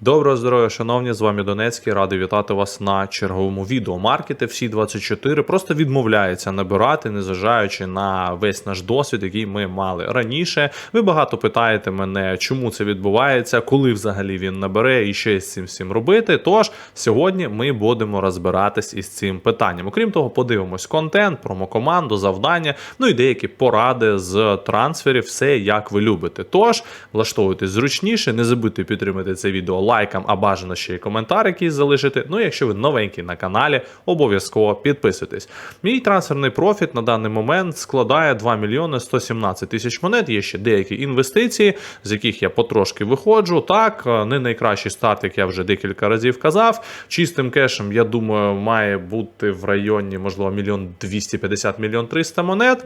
Доброго здоров'я, шановні, з вами Донецький. Радий вітати вас на черговому відео. Маркети всі 24 просто відмовляються набирати, незважаючи на весь наш досвід, який ми мали раніше. Ви багато питаєте мене, чому це відбувається, коли взагалі він набере і що з цим всім робити. Тож сьогодні ми будемо розбиратись із цим питанням. Окрім того, подивимось контент, промокоманду, завдання, ну і деякі поради з трансферів, все як ви любите. Тож влаштовуйтесь зручніше, не забудьте підтримати це відео лайком, а бажано ще й коментар якийсь залишити. Ну якщо ви новенький на каналі, обов'язково підписуйтесь. Мій трансферний профіт на даний момент складає 2 мільйони 117 тисяч монет. Є ще деякі інвестиції, з яких я потрошки виходжу. Так, е, не найкращий старт, як я вже декілька разів казав. Чистим кешем, я думаю, має бути в районі, можливо, мільйон 250 мільйон 300 монет.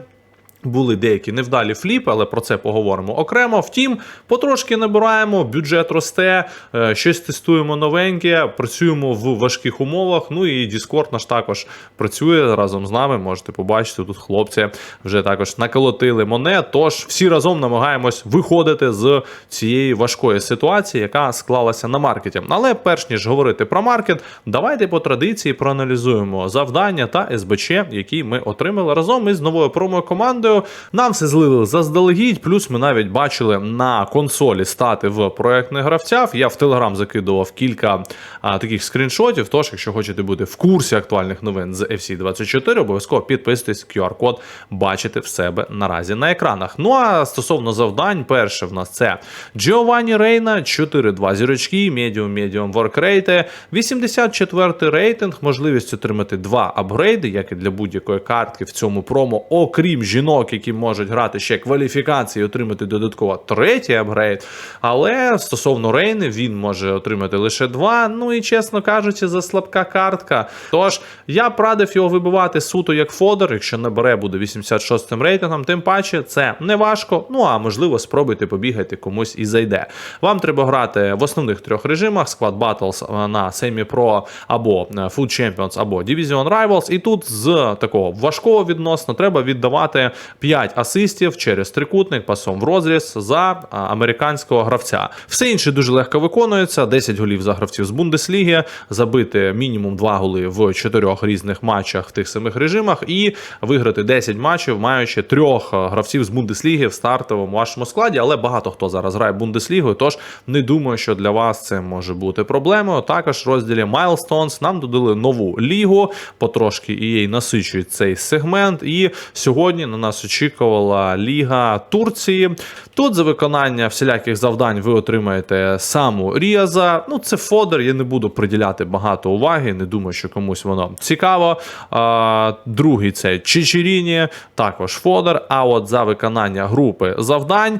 Були деякі невдалі фліпи, але про це поговоримо окремо. Втім, потрошки набираємо, бюджет росте, е, щось тестуємо новеньке, працюємо в важких умовах. Ну і Discord наш також працює разом з нами. Можете побачити, тут хлопці вже також наколотили монет. Тож всі разом намагаємось виходити з цієї важкої ситуації, яка склалася на маркеті. Але перш ніж говорити про маркет, давайте по традиції проаналізуємо завдання та СБЧ, які ми отримали разом із новою промо-командою. Нам все злили заздалегідь. Плюс ми навіть бачили на консолі стати в проектних гравців. Я в Телеграм закидував кілька а, таких скріншотів. Тож, якщо хочете бути в курсі актуальних новин з FC24, обов'язково підписуйтесь, QR-код бачите в себе наразі на екранах. Ну а стосовно завдань, перше в нас це Giovanni Рейна, 4-2 зірочки, медіум, медіум воркрейти, 84 рейтинг, можливість отримати два апгрейди, як і для будь-якої картки в цьому промо, окрім жінок, які можуть грати ще кваліфікації, отримати додатково третій апгрейд. Але стосовно Рейни, він може отримати лише два. Ну і чесно кажучи, за слабка картка. Тож я б радив його вибивати суто як фодер, якщо набере буде 86-м рейтингом, тим паче це не важко. Ну а можливо, спробуйте побігати комусь і зайде. Вам треба грати в основних трьох режимах: Squad Battles на Semi Pro або е, Food Champions, або Division Rivals. І тут з такого важкого відносно треба віддавати 5 асистів через трикутник пасом в розріз за американського гравця. Все інше дуже легко виконується. 10 голів за гравців з Бундесліги, забити мінімум 2 голи в 4 різних матчах в тих самих режимах, і виграти 10 матчів, маючи трьох гравців з Бундесліги в стартовому вашому складі. Але багато хто зараз грає Бундеслігою, тож не думаю, що для вас це може бути проблемою. Також в розділі Milestones нам додали нову лігу, потрошки EA насичують цей сегмент. І сьогодні на нас очікувала Ліга Турції. Тут за виконання всіляких завдань ви отримаєте саму Ріаза. Ну, це фодер, я не буду приділяти багато уваги, не думаю, що комусь воно цікаво. А, другий це Чичеріні, також фодер. А от за виконання групи завдань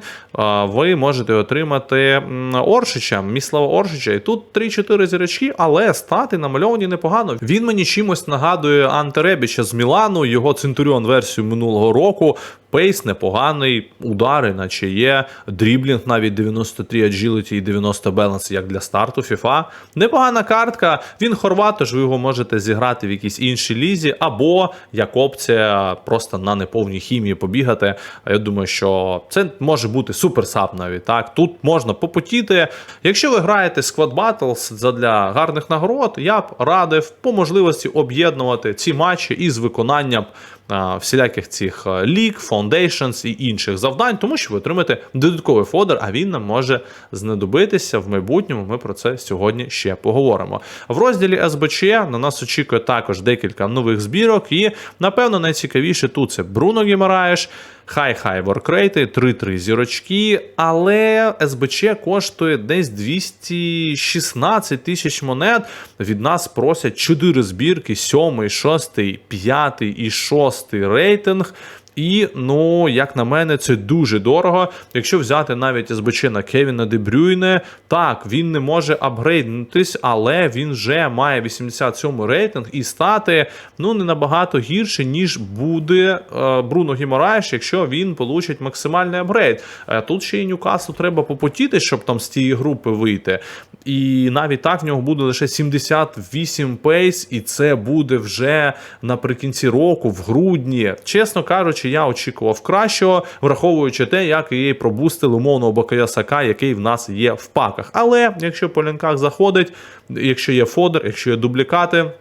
ви можете отримати Оршича, Міслава Оршича. І тут 3-4 зірочки, але стати намальовані непогано. Він мені чимось нагадує Анте Ребіча з Мілану, його Центуріон версію минулого року. Пейс непоганий, удари, наче є. Дріблінг навіть 93 agility і 90 баланс, як для старту FIFA. Непогана картка. Він хорват, тож ви його можете зіграти в якійсь іншій лізі, або як опція просто на неповній хімії побігати. Я думаю, що це може бути суперсап навіть. так. Тут можна попотіти. Якщо ви граєте Squad Battles задля гарних нагород, я б радив по можливості об'єднувати ці матчі із виконанням всіляких цих а, ліг, Foundations і інших завдань, тому що ви отримаєте додатковий фодер, а він нам може знадобитися в майбутньому. Ми про це сьогодні ще поговоримо. В розділі СБЧ на нас очікує також декілька нових збірок, і напевно найцікавіше тут це Бруно Гімараєш. Хай-хай воркрейти, 3-3 зірочки, але СБЧ коштує десь 216 тисяч монет. Від нас просять 4 збірки: 7, 6, 5 і 6 рейтинг. І, ну, як на мене, це дуже дорого. Якщо взяти навіть СБЧ на Кевіна Дебрюйне, так, він не може апгрейднутись, але він вже має 87 рейтинг і стати ну, не набагато гірше, ніж буде е, Бруно Гімораєш, якщо він получить максимальний апгрейд. Е, тут ще й Ньюкаслу треба попотіти, щоб там з тієї групи вийти. І навіть так в нього буде лише 78 пейс, і це буде вже наприкінці року, в грудні. Чесно кажучи, я очікував кращого, враховуючи те, як її пробустили умовного Бакая Сака, який в нас є в паках. Але якщо по лінках заходить, якщо є фодер, якщо є дублікати.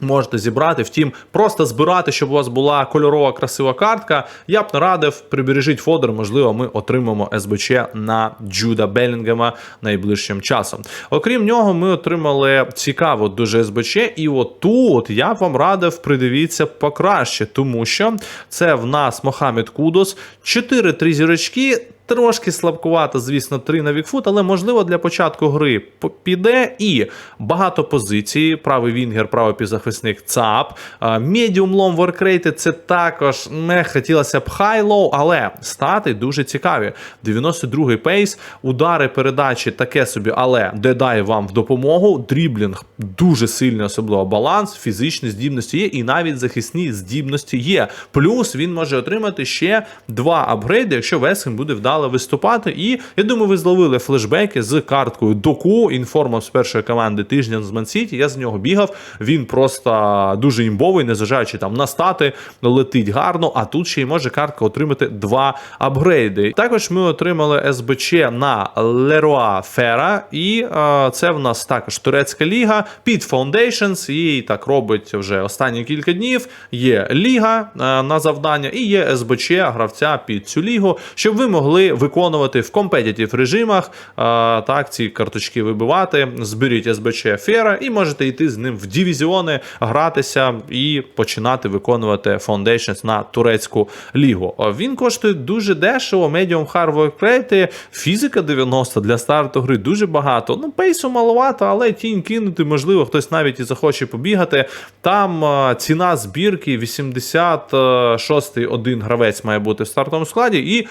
Можете зібрати, втім, просто збирати, щоб у вас була кольорова красива картка. Я б не радив, прибережіть фодер, можливо, ми отримаємо СБЧ на Джуда Белінгема найближчим часом. Окрім нього, ми отримали цікаво дуже СБЧ, і отут я б вам радив придивіться покраще, тому що це в нас Мохамед Кудос, 4-3 зірочки. Трошки слабкувато, звісно, 3 на Вікфут, але можливо для початку гри піде і багато позицій. Правий Вінгер, правий півзахисник ЦАП. Медіум лом воркрейти це також не хотілося б хай-лоу, але стати дуже цікаві. 92-й пейс, удари, передачі таке собі, але дедай вам в допомогу. Дріблінг дуже сильний, особливо баланс, фізичні здібності є, і навіть захисні здібності є. Плюс він може отримати ще два апгрейди, якщо Весхем буде вдало виступати. І я думаю, ви зловили флешбеки з карткою Доку, інформом з першої команди тижня з Мансіті. Я з нього бігав. Він просто дуже імбовий, незважаючи там на стати, летить гарно. А тут ще й може картка отримати два апгрейди. Також ми отримали СБЧ на Леруа Фера, і е, це в нас також турецька ліга під Foundations. Її так робить вже останні кілька днів. Є ліга е, на завдання, і є СБЧ гравця під цю лігу, щоб ви могли виконувати в компетітів режимах. е, так, ці карточки вибивати. Зберіть СБЧ Фера і можете йти з ним в дивізіони, гратися і починати виконувати Foundations на турецьку лігу. Він коштує дуже дешево, медіум hard рейти, фізика 90 для старту гри дуже багато. Ну, пейсу маловато, але тінь кинути, можливо, хтось навіть і захоче побігати. Там е, ціна збірки 86 один гравець має бути в стартовому складі, і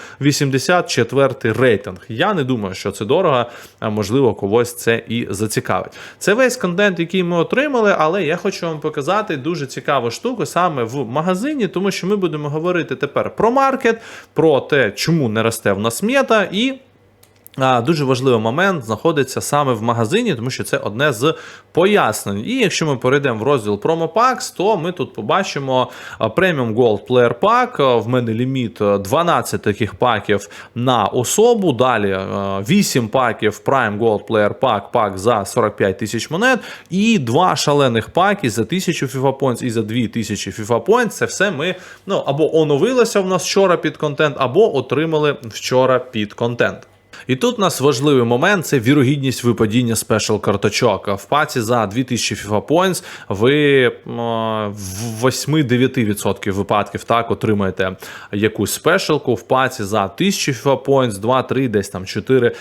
84 рейтинг. Я не думаю, що це дорого, а можливо, когось це і зацікавить. Це весь контент, який ми отримали, але я хочу вам показати дуже цікаву штуку саме в магазині, тому що ми будемо говорити тепер про маркет, про те, чому не росте в нас мета, і Дуже важливий момент знаходиться саме в магазині, тому що це одне з пояснень. І якщо ми перейдемо в розділ Promo Packs, то ми тут побачимо Premium Gold Player Pack. В мене ліміт 12 таких паків на особу. Далі а, 8 паків Prime Gold Player Pack, пак за 45 тисяч монет. І два шалених паки за 1000 FIFA Points і за 2000 FIFA Points. Це все ми ну, або оновилося в нас вчора під контент, або отримали вчора під контент. І тут у нас важливий момент це вірогідність випадіння спешл карточок. В паці за 2000 FIFA Points ви в 8-9% випадків так отримаєте якусь спешалку. В паці за 1000 FIFA Points, 2-3, десь там 4-5.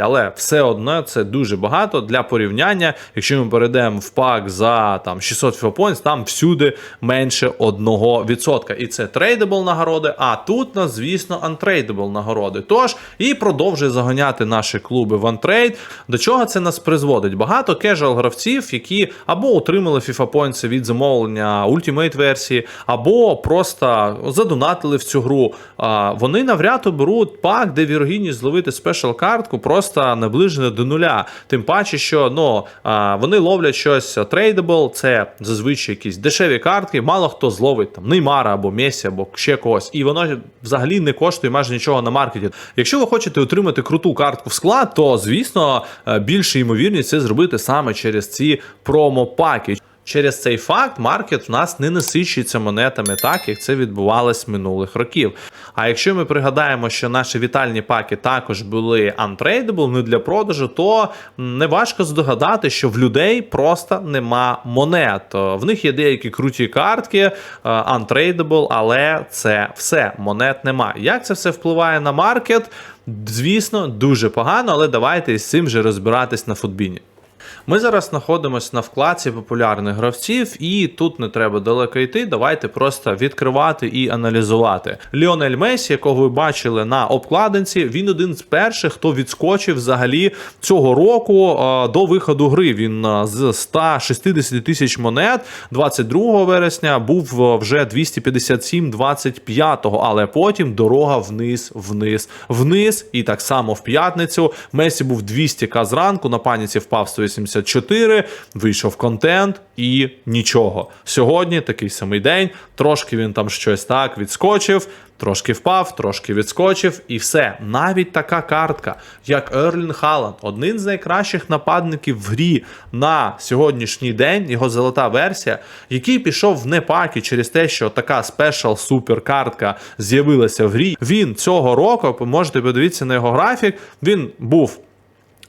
Але все одно це дуже багато для порівняння. Якщо ми перейдемо в пак за там 600 FIFA Points, там всюди менше 1%. І це трейдабл нагороди, а тут нас, звісно, антрейдабл нагороди. Тож і продовжує заганяти наші клуби в антрейд. До чого це нас призводить? Багато кежуал гравців, які або отримали FIFA Points від замовлення Ultimate версії, або просто задонатили в цю гру. Вони навряд оберуть пак, де вірогідність зловити спешл картку просто наближена до нуля. Тим паче, що ну, вони ловлять щось трейдабл, це зазвичай якісь дешеві картки. Мало хто зловить там Неймара або Месі, або ще когось. І воно взагалі не коштує майже нічого на маркеті. Якщо ви хочете отримати круту картку в склад, то звісно е, більше ймовірність це зробити саме через ці промо-паки. Через цей факт маркет в нас не насичується монетами, так як це відбувалось минулих років. А якщо ми пригадаємо, що наші вітальні паки також були untradeable, не для продажу, то не важко здогадати, що в людей просто нема монет. В них є деякі круті картки, е, untradeable, але це все, монет нема. Як це все впливає на маркет? Звісно, дуже погано, але давайте з цим же розбиратись на футбіні. Ми зараз знаходимося на вкладці популярних гравців, і тут не треба далеко йти. Давайте просто відкривати і аналізувати. Ліонель Месі, якого ви бачили на обкладинці, він один з перших, хто відскочив взагалі цього року до виходу гри. Він з 160 тисяч монет 22 вересня був вже 257 25 але потім дорога вниз, вниз, вниз. І так само в п'ятницю Месі був 200к зранку, на паніці впав 180 484, вийшов контент і нічого. Сьогодні такий самий день, трошки він там щось так відскочив. Трошки впав, трошки відскочив, і все. Навіть така картка, як Ерлін Халанд, один з найкращих нападників в грі на сьогоднішній день, його золота версія, який пішов в непаки через те, що така спешал супер картка з'явилася в грі. Він цього року, можете подивитися на його графік, він був.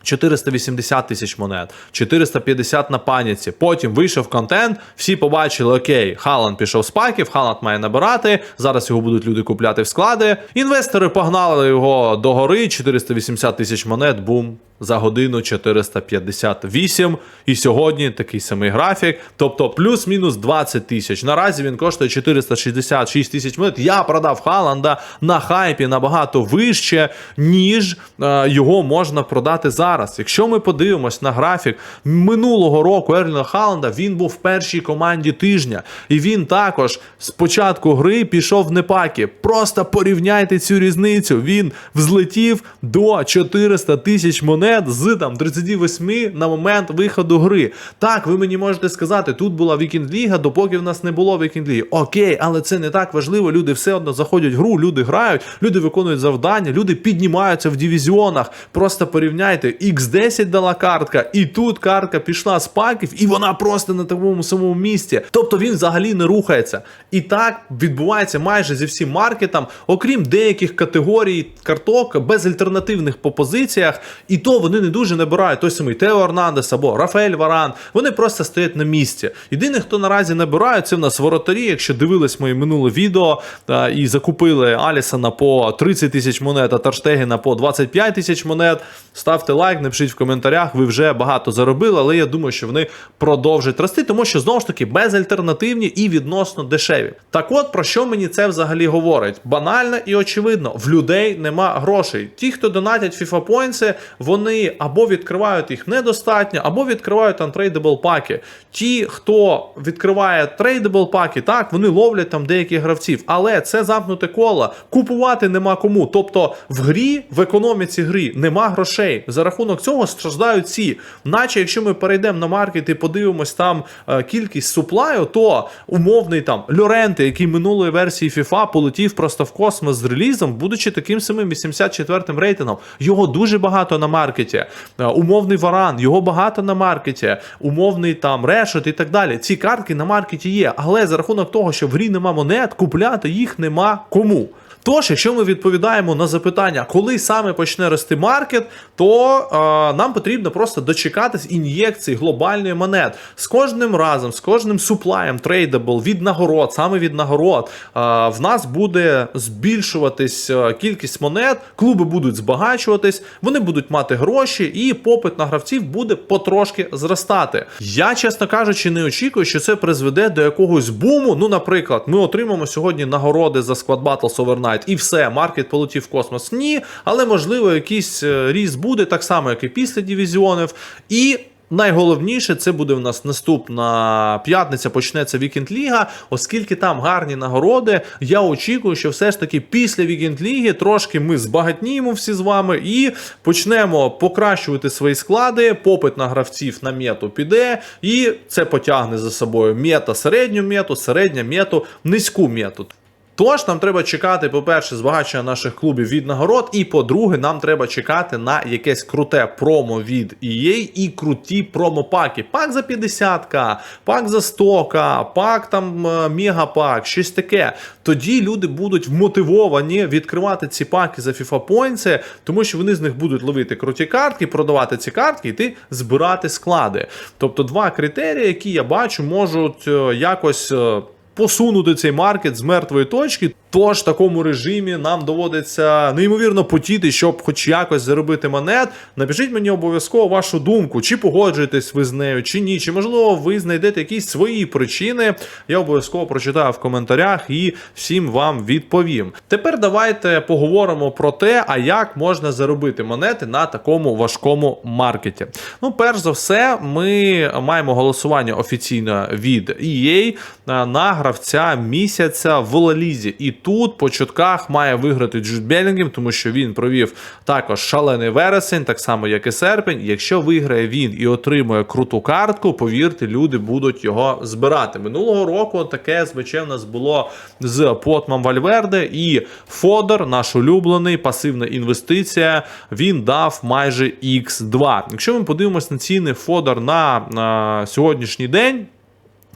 480 тисяч монет, 450 на паніці. Потім вийшов контент, всі побачили, окей, Халанд пішов з паків, Халанд має набирати. Зараз його будуть люди купляти в склади. Інвестори погнали його до гори, 480 тисяч монет, бум. За годину 458. І сьогодні такий самий графік. Тобто плюс-мінус 20 тисяч. Наразі він коштує 466 тисяч монет. Я продав Халанда на хайпі набагато вище, ніж е, його можна продати зараз. Якщо ми подивимось на графік минулого року Ерліна Халанда, він був в першій команді тижня. І він також з початку гри пішов в непаки. Просто порівняйте цю різницю. Він взлетів до 400 тисяч монет з там 38 на момент виходу гри. Так, ви мені можете сказати, тут була Вікінд Ліга, допоки в нас не було Вікінд Ліги. Окей, але це не так важливо. Люди все одно заходять в гру, люди грають, люди виконують завдання, люди піднімаються в дивізіонах. Просто порівняйте, X10 дала картка, і тут картка пішла з паків, і вона просто на такому самому місці. Тобто він взагалі не рухається. І так відбувається майже зі всім маркетом, окрім деяких категорій карток безальтернативних по позиціях, і то вони не дуже набирають той самий Тео Орнандес або Рафаель Варан. Вони просто стоять на місці. Єдине, хто наразі набирає, це в нас воротарі. Якщо дивились моє минуле відео а, і закупили Алісона по 30 тисяч монет, а Тарштегіна по 25 тисяч монет. Ставте лайк, напишіть в коментарях. Ви вже багато заробили, але я думаю, що вони продовжать рости, тому що знову ж таки безальтернативні і відносно дешеві. Так от про що мені це взагалі говорить? Банально і очевидно, в людей нема грошей. Ті, хто донатять FIFA Points, вони або відкривають їх недостатньо, або відкривають untradeable паки. Ті, хто відкриває трейдабл паки, так вони ловлять там деяких гравців, але це замкнуте коло. Купувати нема кому. Тобто в грі, в економіці гри нема грошей. За рахунок цього страждають ці. Наче якщо ми перейдемо на маркет і подивимось там е, кількість суплаю, то умовний там Льоренте, який минулої версії FIFA полетів просто в космос з релізом, будучи таким самим 84-м рейтингом. Його дуже багато на маркеті. Е, Умовний варан, його багато на маркеті, умовний там решет і так далі. Ці картки на маркеті є, але за рахунок того, що в грі нема монет, купляти їх нема кому. Тож, якщо ми відповідаємо на запитання, коли саме почне рости маркет, то е, нам потрібно просто дочекатись ін'єкції глобальної монет. З кожним разом, з кожним суплаєм трейдабл від нагород, саме від нагород, е, в нас буде збільшуватись е, кількість монет, клуби будуть збагачуватись, вони будуть мати гроші, і попит на гравців буде потрошки зростати. Я, чесно кажучи, не очікую, що це призведе до якогось буму. Ну, наприклад, ми отримаємо сьогодні нагороди за Squad Battles Overnight, і все, маркет полетів в космос. Ні, але можливо якийсь е, ріст буде так само, як і після дивізіонів. І Найголовніше це буде в нас наступна п'ятниця. Почнеться Вікенд Ліга, оскільки там гарні нагороди. Я очікую, що все ж таки після Вікенд Ліги трошки ми збагатніємо всі з вами і почнемо покращувати свої склади. Попит на гравців на мету піде, і це потягне за собою мета середню мету, середня мету, низьку мету. Тож нам треба чекати, по-перше, збагачення наших клубів від нагород, і по-друге, нам треба чекати на якесь круте промо від EA і круті промо-паки. Пак за 50к, пак за 100к, пак там е, мегапак, щось таке. Тоді люди будуть вмотивовані відкривати ці паки за FIFA Points, тому що вони з них будуть ловити круті картки, продавати ці картки, йти збирати склади. Тобто два критерії, які я бачу, можуть е, якось. Посунути цей маркет з мертвої точки. Тож в такому режимі нам доводиться неймовірно потіти, щоб хоч якось заробити монет. Напишіть мені обов'язково вашу думку, чи погоджуєтесь ви з нею, чи ні, чи можливо ви знайдете якісь свої причини. Я обов'язково прочитаю в коментарях і всім вам відповім. Тепер давайте поговоримо про те, а як можна заробити монети на такому важкому маркеті. Ну, перш за все, ми маємо голосування офіційно від EA на гравця місяця в Лалізі. І тут по чутках має виграти Джуд Белінгем, тому що він провів також шалений вересень, так само як і серпень. Якщо виграє він і отримує круту картку, повірте, люди будуть його збирати. Минулого року таке СБЧ в нас було з Потмом Вальверде і Фодор, наш улюблений, пасивна інвестиція. Він дав майже X2. Якщо ми подивимось на ціни Фодор на, на сьогоднішній день.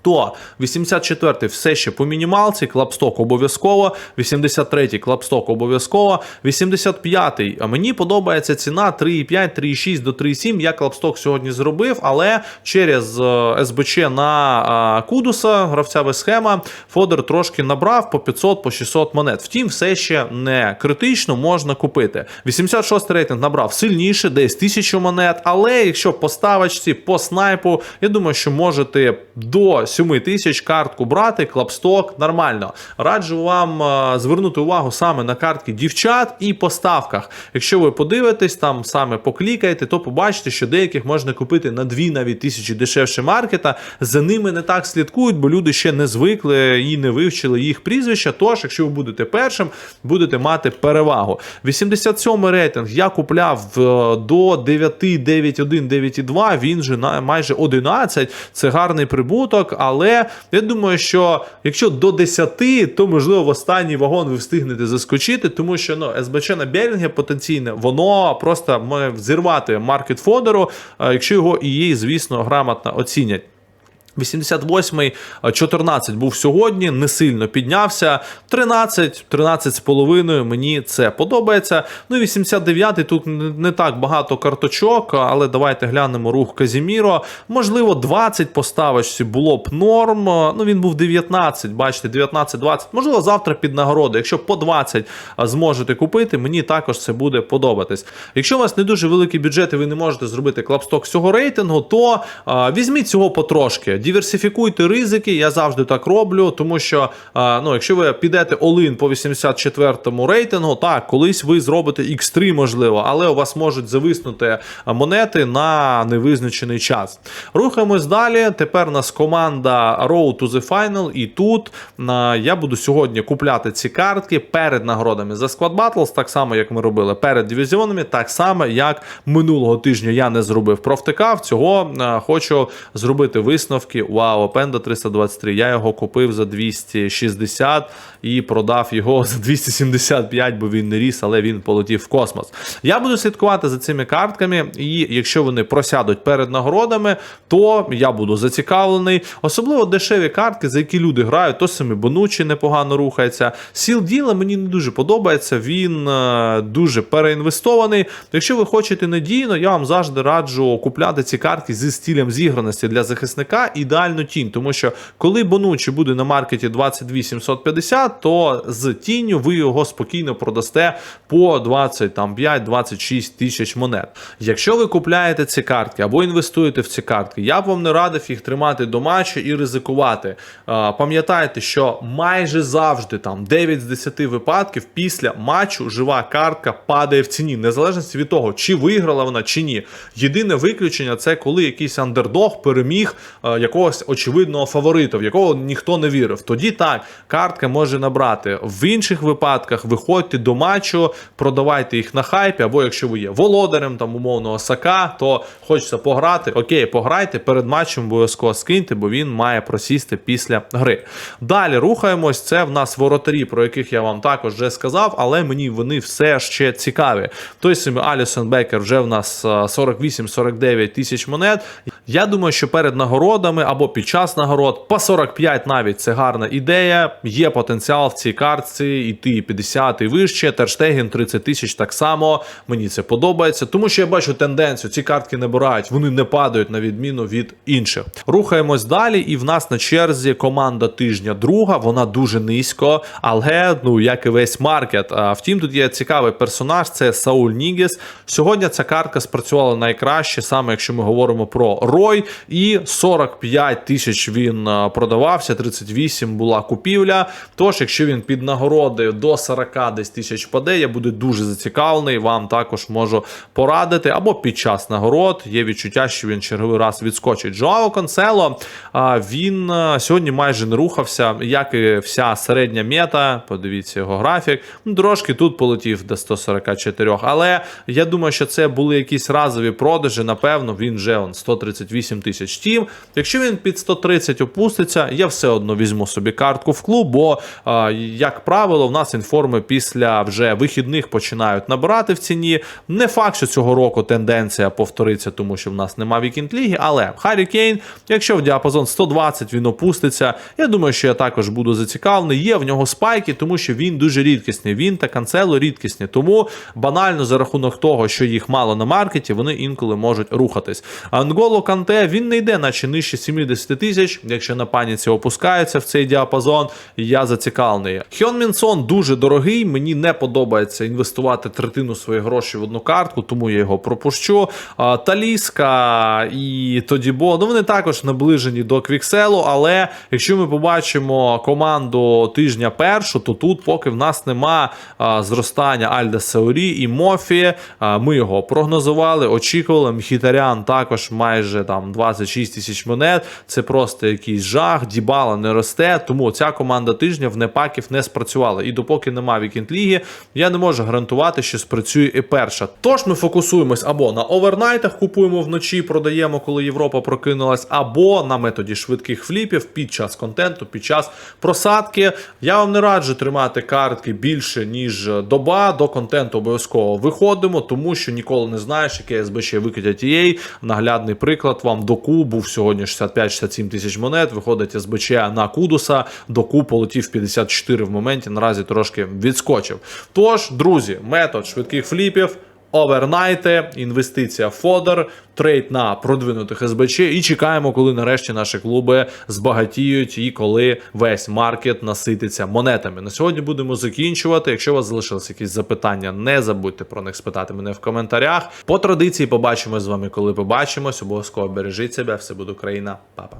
То 84-й все ще по мінімалці, клапсток обов'язково, 83-й клапсток обов'язково, 85-й. А мені подобається ціна 3,5, 3,6 до 3,7. Я клапсток сьогодні зробив, але через е, СБЧ на Кудуса, гравця схема, Фодор трошки набрав по 500, по 600 монет. Втім, все ще не критично можна купити. 86 рейтинг набрав сильніше, десь 1000 монет. Але якщо по ставочці, по снайпу, я думаю, що можете до 7 тисяч картку брати, клапсток нормально. Раджу вам е, звернути увагу саме на картки дівчат і по ставках. Якщо ви подивитесь, там саме поклікаєте, то побачите, що деяких можна купити на 2 навіть тисячі дешевше маркета. За ними не так слідкують, бо люди ще не звикли і не вивчили їх прізвища. Тож, якщо ви будете першим, будете мати перевагу. 87 рейтинг я купляв е, до 9, 9.1, 9.2, він же майже 11. Це гарний прибуток, але я думаю, що якщо до 10, то можливо в останній вагон ви встигнете заскочити, тому що ну, СБЧ на Белінге потенційне, воно просто може взірвати маркет фодеру, якщо його і її, звісно, грамотно оцінять. 88-й, 14 був сьогодні, не сильно піднявся. 13, 13 з половиною. Мені це подобається. Ну і 89-й тут не так багато карточок, але давайте глянемо рух Казіміро. Можливо, 20 по ставочці було б норм. Ну він був 19, бачите, 19-20. Можливо, завтра під нагороду. Якщо по 20 зможете купити, мені також це буде подобатись. Якщо у вас не дуже великий бюджет і ви не можете зробити клапсток цього рейтингу, то а, візьміть цього потрошки. Диверсифікуйте ризики, я завжди так роблю, тому що ну, якщо ви підете all-in по 84-му рейтингу, так, колись ви зробите X3, можливо, але у вас можуть зависнути монети на невизначений час. Рухаємось далі. Тепер у нас команда Road to the Final, і тут я буду сьогодні купляти ці картки перед нагородами за Squad Battles, так само, як ми робили перед дивізіонами, так само, як минулого тижня я не зробив провтикав. Цього хочу зробити висновки. Вау, Penda 323. Я його купив за 260 і продав його за 275, бо він не ріс, але він полетів в космос. Я буду слідкувати за цими картками, і якщо вони просядуть перед нагородами, то я буду зацікавлений. Особливо дешеві картки, за які люди грають, то самі Бонучі непогано рухається. Сіл діла мені не дуже подобається, він е, дуже переінвестований. Якщо ви хочете надійно, я вам завжди раджу купляти ці картки зі стилем зіграності для захисника. Ідеально тінь, тому що коли Бонучі буде на маркеті 22 750, то з тінню ви його спокійно продасте по 25-26 тисяч монет. Якщо ви купляєте ці картки або інвестуєте в ці картки, я б вам не радив їх тримати до матчу і ризикувати. Пам'ятайте, що майже завжди там 9 з 10 випадків після матчу жива картка падає в ціні, незалежно від того, чи виграла вона чи ні. Єдине виключення це коли якийсь андердог переміг якогось очевидного фаворита, в якого ніхто не вірив. Тоді так, картка може набрати. В інших випадках виходьте до матчу, продавайте їх на хайпі, або якщо ви є володарем там умовного сака, то хочеться пограти. Окей, пограйте перед матчем обов'язково скиньте, бо він має просісти після гри. Далі рухаємось. Це в нас воротарі, про яких я вам також вже сказав, але мені вони все ще цікаві. Той самий Алісон Бекер вже в нас е, 48-49 тисяч монет. Я думаю, що перед нагородами або під час нагород по 45 навіть це гарна ідея. Є потенціал в цій картці іти 50 і вище. Терштеген 30 тисяч так само. Мені це подобається, тому що я бачу тенденцію. Ці картки набирають, вони не падають на відміну від інших. Рухаємось далі, і в нас на черзі команда тижня друга. Вона дуже низько, але ну як і весь маркет. А втім, тут є цікавий персонаж. Це Сауль Нігес. Сьогодні ця картка спрацювала найкраще, саме якщо ми говоримо про Рой, і 35 тисяч він е, продавався, 38 була купівля. Тож, якщо він під нагороди до 40 десь тисяч паде, я буду дуже зацікавлений. Вам також можу порадити. Або під час нагород є відчуття, що він черговий раз відскочить. Жоао Консело він е, сьогодні майже не рухався, як і вся середня мета. Подивіться його графік. Трошки тут полетів до 144, але я думаю, що це були якісь разові продажі. Напевно, він вже он 138 тисяч. Тім, якщо він під 130 опуститься, я все одно візьму собі картку в клуб, бо, як правило, в нас інформи після вже вихідних починають набирати в ціні. Не факт, що цього року тенденція повториться, тому що в нас нема вікінд ліги, але Харі Кейн, якщо в діапазон 120 він опуститься, я думаю, що я також буду зацікавлений. Є в нього спайки, тому що він дуже рідкісний. Він та канцело рідкісні. Тому банально за рахунок того, що їх мало на маркеті, вони інколи можуть рухатись. Анголо Канте він не йде, наче нижче 70 тисяч. Якщо на паніці опускається в цей діапазон, я зацікавлений. Хьон Мінсон дуже дорогий. Мені не подобається інвестувати третину своїх грошей в одну картку, тому я його пропущу. Таліска і Тодібо, ну вони також наближені до Квікселу, але якщо ми побачимо команду тижня першу, то тут поки в нас нема зростання Альда Сеорі і Мофі. Ми його прогнозували, очікували. Мхітарян також майже там 26 тисяч монет. Це просто якийсь жах. Дібала не росте. Тому ця команда тижня в непаків не спрацювала. І допоки нема вікінд ліги, я не можу гарантувати, що спрацює і перша. Тож ми фокусуємось або на овернайтах, купуємо вночі, продаємо, коли Європа прокинулась, або на методі швидких фліпів під час контенту, під час просадки. Я вам не раджу тримати картки більше ніж доба. До контенту обов'язково виходимо, тому що ніколи не знаєш, яке СБЧ викидять EA. Наглядний приклад вам доку був сьогодні 65-67 тисяч монет. Виходить СБЧ на Кудуса. Доку полетів 54 в моменті. Наразі трошки відскочив. Тож, друзі, метод швидких фліпів. Овернайте, інвестиція фодер, трейд на продвинутих СБЧ і чекаємо, коли нарешті наші клуби збагатіють і коли весь маркет насититься монетами. На сьогодні будемо закінчувати. Якщо у вас залишились якісь запитання, не забудьте про них спитати мене в коментарях. По традиції побачимо з вами, коли побачимось. Обов'язково бережіть себе. Все буде Україна, Папа.